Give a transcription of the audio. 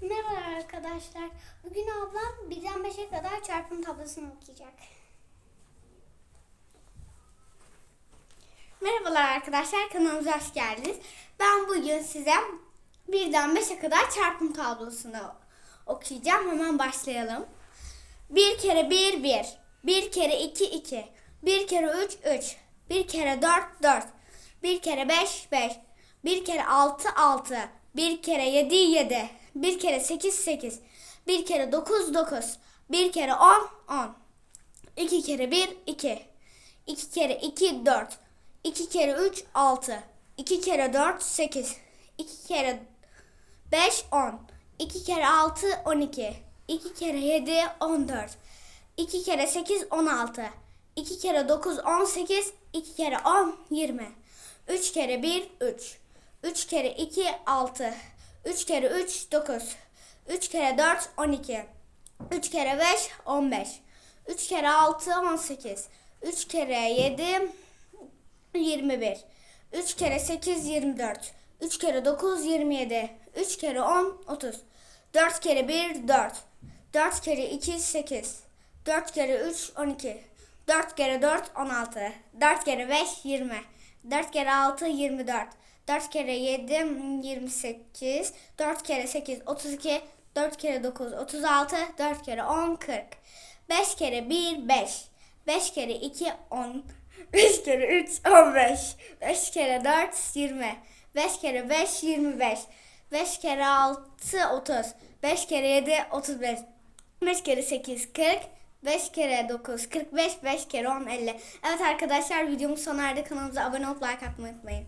Merhaba arkadaşlar. Bugün ablam birden 5'e kadar çarpım tablosunu okuyacak. Merhabalar arkadaşlar. Kanalımıza hoş geldiniz. Ben bugün size birden 5'e kadar çarpım tablosunu okuyacağım. Hemen başlayalım. Bir kere 1 1. Bir kere 2 2. Bir kere 3 3. Bir kere 4 4. Bir kere 5 5. Bir kere 6 6. Bir kere 7 7. Bir kere 8 8. Bir kere 9 9. Bir kere 10 10. İki kere 1 2. İki kere 2 4. İki kere 3 6. İki kere 4 8. İki kere 5 10. 2 kere 6 12. 2 kere 7 14. 2 kere 8 16. 2 kere 9 18. 2 kere 10 20. 3 kere 1 3. 3 kere 2 6. 3 kere 3 9. 3 kere 4 12. 3 kere 5 15. 3 kere 6 18. 3 kere 7 21. 3 kere 8 24. 3 kere 9 27. 3 kere 10 30. 4 kere 1 4. 4 kere 2 8. 4 kere 3 12. 4 kere 4 16. 4 kere 5 20. 4 kere 6 24. 4 kere 7 28. 4 kere 8 32. 4 kere 9 36. 4 kere 10 40. 5 kere 1 5. 5 kere 2 10. 5 kere 3 15. 5 kere 4 20. 5 kere 5 25. 5 kere 6 30. 5 kere 7 35. 5 kere 8 40. 5 kere 9 45. 5 kere 10 50. Evet arkadaşlar videomuz sona erdi. Kanalımıza abone olup like atmayı unutmayın.